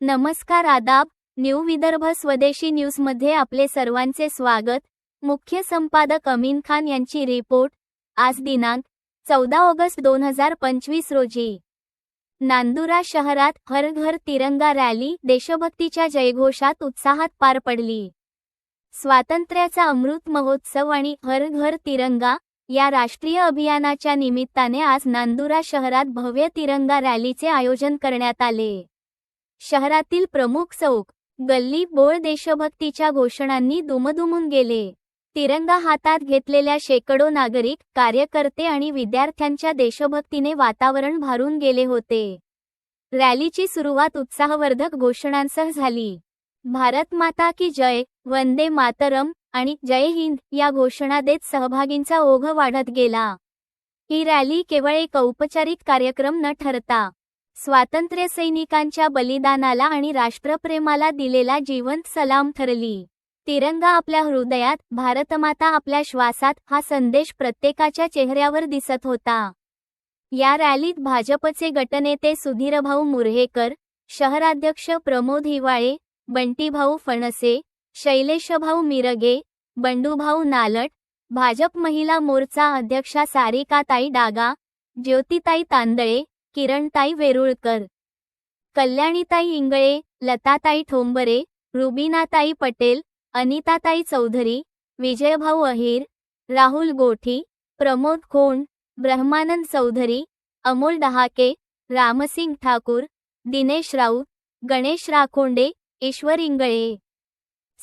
नमस्कार आदाब न्यू विदर्भ स्वदेशी न्यूजमध्ये आपले सर्वांचे स्वागत. मुख्य संपादक अमीन खान यांची रिपोर्ट आज दिनांक चौदा ऑगस्ट दोन हजार पंचवीस रोजी. नांदुरा शहरात हर घर तिरंगा रॅली देशभक्तीच्या जयघोषात उत्साहात पार पडली. स्वातंत्र्याचा अमृत महोत्सव आणि हर घर तिरंगा या राष्ट्रीय अभियानाच्या निमित्ताने आज नांदुरा शहरात भव्य तिरंगा रॅलीचे आयोजन करण्यात आले. शहरातील प्रमुख चौक गल्ली बोळ देशभक्तीच्या घोषणांनी दुमदुमून गेले. तिरंगा हातात घेतलेल्या शेकडो नागरिक कार्यकर्ते आणि विद्यार्थ्यांच्या देशभक्तीने वातावरण भारून गेले होते. रॅलीची सुरुवात उत्साहवर्धक घोषणांसह झाली. भारत माता की जय वंदे मातरम आणि जय हिंद या घोषणा देत सहभागींचा ओघ वाढत गेला. ही रॅली केवळ एक औपचारिक कार्यक्रम न ठरता स्वातंत्र्य सैनिकांच्या बलिदानाला आणि राष्ट्रप्रेमाला दिलेला जिवंत सलाम ठरली. तिरंगा आपल्या हृदयात भारतमाता आपल्या श्वासात हा संदेश प्रत्येकाच्या चेहऱ्यावर दिसत होता. या रॅलीत भाजपचे गटनेते सुधीरभाऊ मुर्हेकर शहराध्यक्ष प्रमोद हिवाळे बंटीभाऊ फणसे शैलेशभाऊ मिरगे बंडूभाऊ नालट भाजप महिला मोर्चा अध्यक्षा सारिकाताई डागा ज्योतिताई तांदळे किरणताई वेरुळकर. कल्याणीताई इंगळे लताताई ठोंबरे रुबीनाताई पटेल अनिताताई चौधरी विजयभाऊ अहिर राहुल गोठी प्रमोद खोंड ब्रह्मानंद चौधरी अमोल डहाके रामसिंग ठाकूर दिनेश राऊत गणेश राखोंडे ईश्वर इंगळे.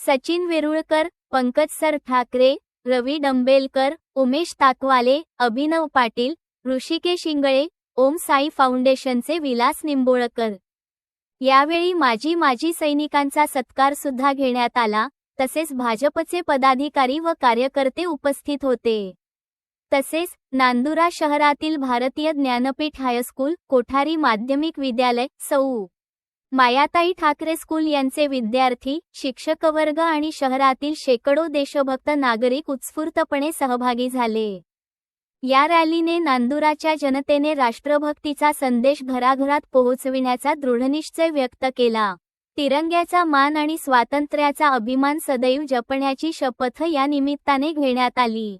सचिन वेरुळकर पंकज सर ठाकरे रवी डंबेलकर उमेश ताकवाले अभिनव पाटील ऋषिकेश इंगळे ओम साई फाउंडेशनचे विलास निंबोळकर. यावेळी माजी माजी सैनिकांचा सत्कार सुद्धा घेण्यात आला तसेच भाजपचे पदाधिकारी व कार्यकर्ते उपस्थित होते. तसेच नांदुरा शहरातील भारतीय ज्ञानपीठ हायस्कूल कोठारी माध्यमिक विद्यालय सौ. मायाताई ठाकरे स्कूल यांचे विद्यार्थी शिक्षकवर्ग आणि शहरातील शेकडो देशभक्त नागरिक उत्स्फूर्तपणे सहभागी झाले. या रॅलीने नांदुराच्या जनतेने राष्ट्रभक्तीचा संदेश घराघरात पोहोचविण्याचा दृढनिश्चय व्यक्त केला. तिरंग्याचा मान आणि स्वातंत्र्याचा अभिमान सदैव जपण्याची शपथ या निमित्ताने घेण्यात आली.